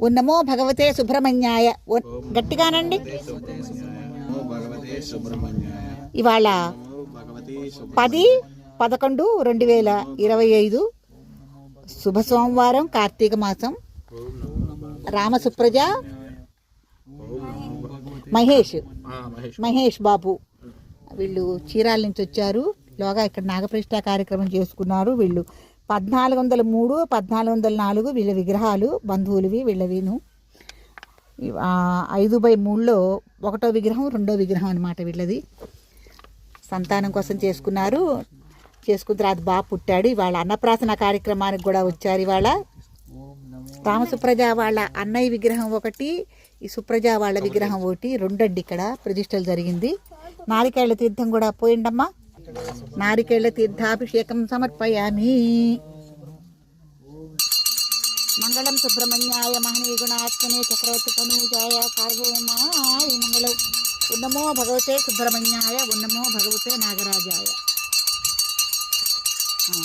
ఉన్నమో భగవతే సుబ్రహ్మణ్యాయ. గట్టిగానండి. ఇవాళ పది పదకొండు రెండు వేల ఇరవై ఐదు శుభ సోమవారం కార్తీక మాసం. రామ సుప్రజ మహేష్. మహేష్ బాబు. వీళ్ళు చీరాల నుంచి వచ్చారు. లోగా ఇక్కడ నాగప్రతిష్ట కార్యక్రమం చేసుకున్నారు. వీళ్ళు పద్నాలుగు వందల మూడు పద్నాలుగు వందల నాలుగు వీళ్ళ విగ్రహాలు బంధువులవి వీళ్ళవిను. ఐదు బై మూడులో ఒకటో విగ్రహం రెండో విగ్రహం అనమాట వీళ్ళది. సంతానం కోసం చేసుకున్నారు. చేసుకున్న తర్వాత బాబు పుట్టాడు. ఇవాళ అన్నప్రాసన కార్యక్రమానికి కూడా వచ్చారు ఇవాళ. రామసుప్రజ వాళ్ళ అన్నయ్య విగ్రహం ఒకటి ఈ సుప్రజ వాళ్ళ విగ్రహం ఒకటి రెండండి ఇక్కడ ప్రతిష్టలు జరిగింది. నారికేళ్ళ తీర్థం కూడా పోయిండమ్మా. నారికేళ్ళ తీర్థాభిషేకం సమర్పయామి మంగళం సుబ్రహ్మణ్యాయ మహనీయ గుణాత్మనే చక్రవర్తి తనూజాయ సార్వభౌమాయ మంగళం ఉన్నమో భగవతే సుబ్రహ్మణ్యాయ ఉన్నమో భగవతే నాగరాజాయ ఆ.